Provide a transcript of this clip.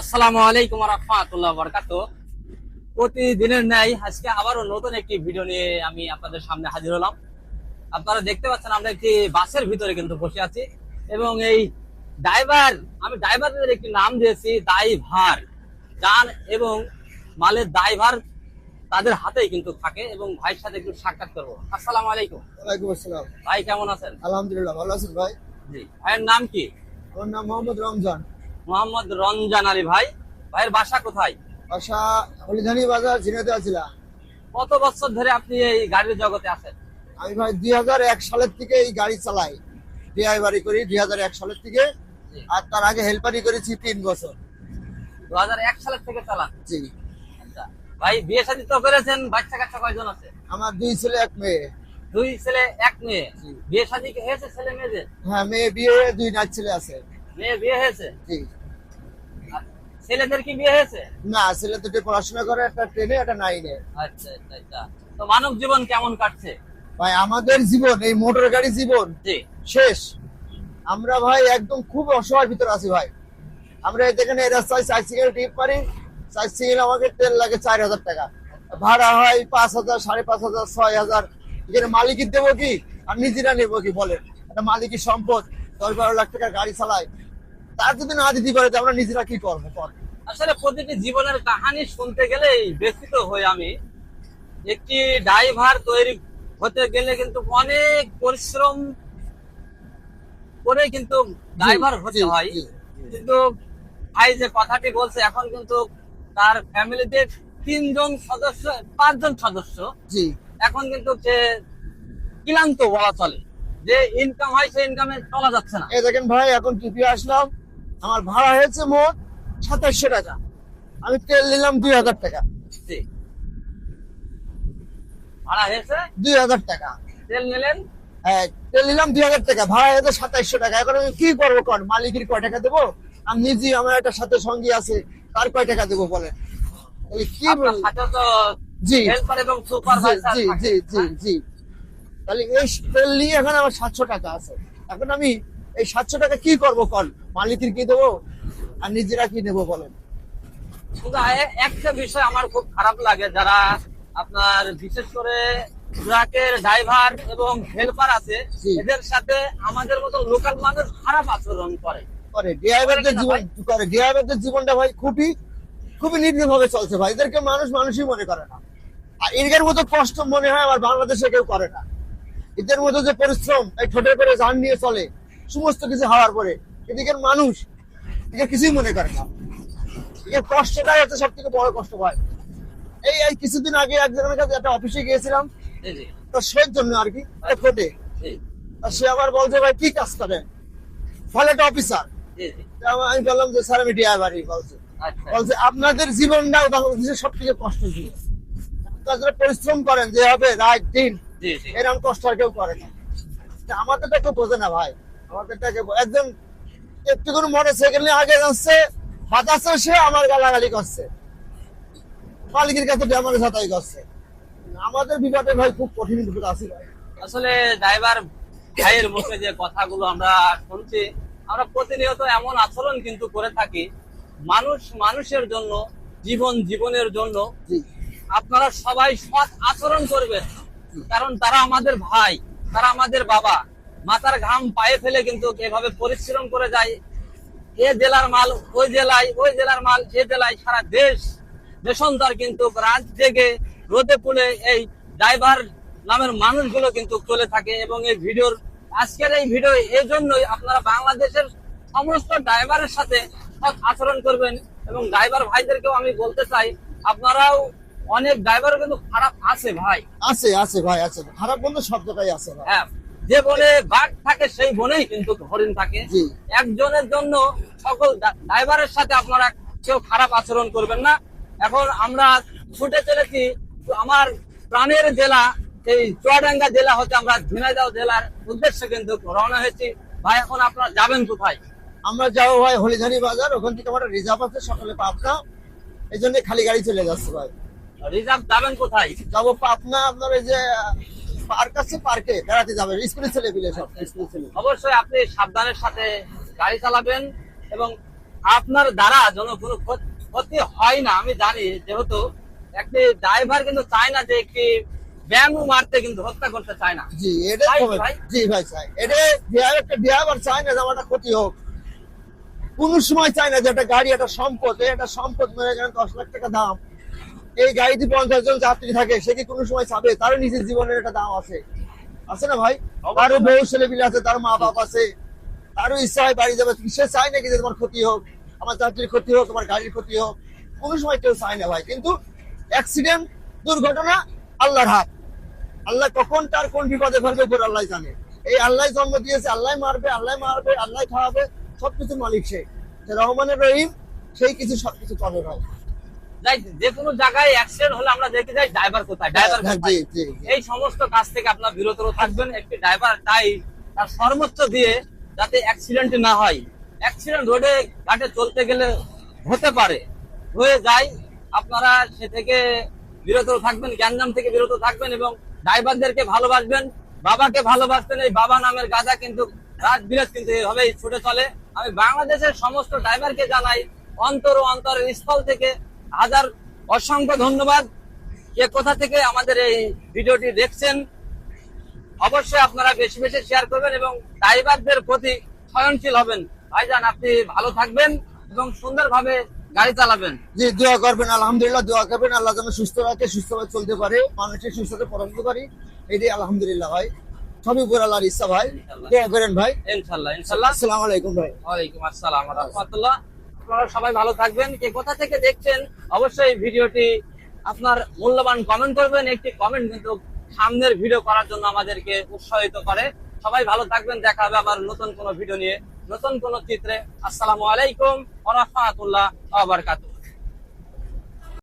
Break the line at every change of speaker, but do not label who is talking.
আসসালামু আলাইকুম রহমতুল্লাহ বরকাত প্রতিদিনের ন্যায় আজকে আবারও নতুন একটি ভিডিও নিয়ে আমি আপনাদের সামনে হাজির হলাম। আপনারা দেখতে পাচ্ছেন আমরা একটি বাসের ভিতরে কিন্তু বসে আছি এবং এই ড্রাইভার আমি ড্রাইভারদের একটি নাম দিয়েছি দায়ভার যান এবং মালের দায়ভার তাদের হাতেই কিন্তু থাকে এবং ভাইয়ের সাথে একটু সাক্ষাৎ করব। আসসালামু আলাইকুম।
ওয়ালাইকুম আসসালাম।
ভাই কেমন আছেন?
আলহামদুলিল্লাহ ভালো আছেন ভাই?
জি। ভাইয়ের নাম কি?
আমার নাম মোহাম্মদ রমজান।
মোহাম্মদ রমজান আলী ভাই। ভাইয়ের বাসা কোথায়?
বাসা হলিধানি বাজার ঝিনাইদহ ছিলা
কত বছর ধরে আপনি এই গাড়ির জগতে আছেন?
আমি ভাই দুই এক সালের থেকে এই গাড়ি চালাই। ড্রাইভারি করি দুই এক সালের থেকে। আর তার আগে হেল্পারি করেছি তিন বছর।
দু হাজার এক সালের থেকে চালান?
জি।
আচ্ছা। ভাই বিয়ে শাদী তো করেছেন বাচ্চা কাচ্চা কয়জন আছে?
আমার দুই ছেলে এক মেয়ে।
দুই ছেলে এক মেয়ে। বিয়ে শাদী হয়েছে ছেলে মেয়েদের
হ্যাঁ মেয়ে বিয়ে দুই নাচ ছেলে আছে।
মেয়ে বিয়ে হয়েছে?
জি।
ছেলেদের কি বিয়ে হয়েছে?
না ছেলে দুটো পড়াশোনা করে একটা ট্রেনে একটা নাইনে
আচ্ছা আচ্ছা আচ্ছা। তো মানব জীবন কেমন কাটছে?
ভাই আমাদের জীবন এই মোটর গাড়ি জীবন শেষ। আমরা ভাই একদম খুব অসহায় ভিতর আছি ভাই। আমরা এই রাস্তায় সিঙ্গেল টিপ চার সিঙ্গেল আমাকে তেল লাগে চার হাজার টাকা। ভাড়া হয় পাঁচ হাজার সাড়ে পাঁচ হাজার ছয় হাজার। এখানে মালিকের দেবো কি? আর নিজেরা নেব কি বলেন। একটা মালিকের সম্পদ দশ বারো লাখ টাকার গাড়ি চালায়। তার যদি না দিতে পারে আমরা নিজেরা কি করব? কর
আসলে প্রতিটি জীবনের কাহানি শুনতে গেলেই ব্যথিত হই আমি। একটি ড্রাইভার তৈরি হতে গেলে কিন্তু অনেক পরিশ্রম করে কিন্তু ড্রাইভার হতে হয়। কিন্তু ভাই যে কথাটি বলছে এখন কিন্তু তার ফ্যামিলিতে তিনজন সদস্য পাঁচজন সদস্য।
জি।
এখন কিন্তু সে ক্লান্ত বলা চলে। যে ইনকাম হয় সেই ইনকামে চলা যাচ্ছে না।
এই দেখেন ভাই এখন টিপি আসলাম। আমার ভাড়া হয়েছে মোট সাতাশশো টাকা। আমি তেল নিলাম দুই হাজার টাকা।
ভাড়া হয়েছে?
দুই হাজার টাকা।
তেল নিলেন?
হ্যাঁ তেল নিলাম দুই হাজার টাকা। ভাড়া হয়তো সাতাইশশো টাকা। এখন আমি কি করব কর মালিকের কয় টাকা দেবো? আমি নিজে আমার একটা সাথে সঙ্গী আছে তার কয় টাকা দেবো কি বল-
তো
জি।
হেল্পার এবং
জি জি জি জি। তাহলে এই তেল নিয়ে এখন আমার সাতশো টাকা আছে। এখন আমি এই সাতশো টাকা কি করব কর মালিকের কি দেবো? আর নিজেরা কি নেব বলেন?
একটা বিষয় আমার খুব খারাপ লাগে। যারা আপনার বিশেষ করে ট্রাকের ড্রাইভার এবং হেল্পার আছে এদের সাথে আমাদের মতো লোকাল মানুষ খারাপ আচরণ করে।
করে। ড্রাইভারদের জীবন করে। ড্রাইভারদের জীবনটা ভাই খুবই খুবই নির্বিঘ্ন ভাবে চলছে ভাই। এদেরকে মানুষ মানুষই মনে করে না। আর এদের মতো কষ্ট মনে হয় আমার বাংলাদেশে কেউ করে না। এদের মতো যে পরিশ্রম এই ঠোঁটে করে যান নিয়ে চলে সমস্ত কিছু হওয়ার পরে এদিকের মানুষ এদের কিছুই মনে করে না। এর কষ্টটাই হচ্ছে সব থেকে বড় কষ্ট ভাই এই এই কিছুদিন আগে একজনের কাছে একটা অফিসে গিয়েছিলাম। তো সেই জন্য আর কি
জি
আর সে আবার বলছে ভাই কি কাজ করে ফলে একটা অফিসার আমি বললাম যে স্যার আমি ড্রাইভারই বলছে।
আচ্ছা।
বলছে আপনাদের জীবনটা বাংলাদেশের সব থেকে কষ্ট জীবন আপনারা পরিশ্রম করেন যে হবে রাত দিন। এরকম কষ্ট আর কেউ করে না। আমাদের তো বোঝে না ভাই। আমাদেরটাকে বো- একজন একটু করে মোটর সাইকেল নিয়ে আগে যাচ্ছে সে আমার গালাগালি করছে। মালিকের কাছে করছে। আমাদের বিপদে ভাই খুব কঠিন বিপদ আছে
আসলে ড্রাইভার ভাইয়ের মুখে যে কথাগুলো আমরা শুনছি আমরা প্রতিনিয়ত এমন আচরণ কিন্তু করে থাকি মানুষ মানুষের জন্য জীবন জীবনের জন্য। আপনারা সবাই সৎ আচরণ করবেন কারণ তারা আমাদের ভাই তারা আমাদের বাবা। মাথার ঘাম পায়ে ফেলে কিন্তু এভাবে পরিশ্রম করে যায়। এ জেলার মাল ওই জেলায় ওই জেলার মাল এ জেলায় সারা দেশ দেশান্তর কিন্তু রাত জেগে রোদে পুলে এই ড্রাইভার নামের মানুষগুলো কিন্তু চলে থাকে এবং এই ভিডিওর আজকের এই ভিডিও এই জন্যই আপনারা বাংলাদেশের সমস্ত ড্রাইভারের সাথে আচরণ করবেন এবং ড্রাইভার ভাইদেরকেও আমি বলতে চাই আপনারাও অনেক ড্রাইভার কিন্তু খারাপ আছে ভাই।
আছে আছে ভাই আছে। খারাপ বন্ধু সব জায়গায় আছে
হ্যাঁ। যে বনে বাঘ থাকে সেই বনেই কিন্তু হরিণ থাকে। একজনের জন্য সকল ড্রাইভারের সাথে আপনারা কেউ খারাপ আচরণ করবেন না। এখন আমরা ছুটে চলেছি আমার প্রাণের জেলা এই চুয়াডাঙ্গা জেলা হতে আমরা ঝিনাইদহ জেলার উদ্দেশ্যে কিন্তু রওনা হয়েছি। ভাই এখন আপনারা যাবেন কোথায়?
আমরা যাব ভাই হলিধানি বাজার ওখান থেকে আমার রিজার্ভ আছে সকালে পাবনা। এই জন্য খালি গাড়ি চলে যাচ্ছে ভাই।
রিজার্ভ যাবেন কোথায়?
যাব পাবনা আপনার এই যে পার্ক আছে পার্কে বেড়াতে যাবে স্কুলের ছেলে পিলে সব স্কুলের ছেলে
অবশ্যই আপনি সাবধানের সাথে গাড়ি চালাবেন এবং আপনার দ্বারা যেন কোনো ক্ষতি হয় না। আমি জানি যেহেতু একটি ড্রাইভার কিন্তু চায় না যে একটি ব্যায়ামও মারতে কিন্তু হত্যা করতে চায় না।
জি এটা? জি ভাই চাই এটা একটা ড্রাইভার চায় না যে আমার একটা ক্ষতি হোক। কোন সময় চায় না যে একটা গাড়ি একটা সম্পদ একটা সম্পদ মেরে গেলেন দশ লাখ টাকা দাম। এই গাড়িতে পঞ্চাশ জন যাত্রী থাকে সে কি কোনো সময় চাবে তার নিজের জীবনের একটা দাম আছে। আছে না ভাই? তারও বউ ছেলে মিলে আছে তার মা বাপ আছে। তারও ইচ্ছা হয় বাড়ি যাবে। সে চায় নাকি যে তোমার ক্ষতি হোক আমার যাত্রীর ক্ষতি হোক তোমার গাড়ির ক্ষতি হোক। কোনো সময় কেউ চায় না ভাই। কিন্তু অ্যাক্সিডেন্ট দুর্ঘটনা আল্লাহর হাত। আল্লাহ কখন তার কোন বিপদে ফেলবে উপর আল্লাহ জানে। এই আল্লাহ জন্ম দিয়েছে আল্লাহ মারবে আল্লাহ মারবে আল্লাহ খাওয়াবে সবকিছু মালিক সে। রহমানের রহিম সেই কিছু সবকিছু চলে ভাই।
যে কোনো জায়গায় অ্যাক্সিডেন্ট হলে আমরা দেখতে যাই ড্রাইভার কোথায় ড্রাইভার
হ্যাঁ, জি।
এই সমস্ত কাজ থেকে আপনার বিরত থাকবেন একটি ড্রাইভার তাই তার সর্বোচ্চ দিয়ে যাতে অ্যাক্সিডেন্ট না হয়। অ্যাক্সিডেন্ট রোডে ঘাটে চলতে গেলে হতে পারে। হয়ে যায় আপনারা সে থেকে বিরত থাকবেন জ্ঞানজাম থেকে বিরত থাকবেন এবং ড্রাইভারদেরকে ভালোবাসবেন বাবাকে ভালোবাসতেন এই বাবা নামের গাজা কিন্তু রাত বিরাত কিন্তু এভাবেই ছুটে চলে। আমি বাংলাদেশের সমস্ত ড্রাইভারকে জানাই অন্তর ও অন্তরের স্থল থেকে হাজার অসংখ্য ধন্যবাদ। কে কোথা থেকে আমাদের এই ভিডিওটি দেখছেন অবশ্যই আপনারা বেশি বেশি শেয়ার করবেন এবং ড্রাইভারদের প্রতি সহনশীল হবেন। ভাইজান আপনি ভালো থাকবেন এবং সুন্দরভাবে গাড়ি চালাবেন।
জি দোয়া করবেন আলহামদুলিল্লাহ দোয়া করবেন। আল্লাহ যেন সুস্থ রাখে সুস্থভাবে চলতে পারে মানুষের সুস্থতা পরামর্শ পারি। এটাই আলহামদুলিল্লাহ ভাই। সবই উপর আল্লাহর ইচ্ছা ভাই। দোয়া করেন ভাই।
ইনশাল্লাহ ইনশাল্লাহ
আসসালামু আলাইকুম ভাই।
ওয়ালাইকুম আসসালাম রাহমাতুল্লাহ। আপনারা সবাই ভালো থাকবেন। কে কোথা থেকে দেখছেন, অবশ্যই ভিডিওটি আপনার মূল্যবান কমেন্ট করবেন। একটি কমেন্ট কিন্তু সামনের ভিডিও করার জন্য আমাদেরকে উৎসাহিত করে। সবাই ভালো থাকবেন, দেখা হবে আবার নতুন কোনো ভিডিও নিয়ে, নতুন কোনো চিত্রে। আসসালামু আলাইকুম, ওয়া রাহমাতুল্লাহ, ওয়া বারাকাতুহু।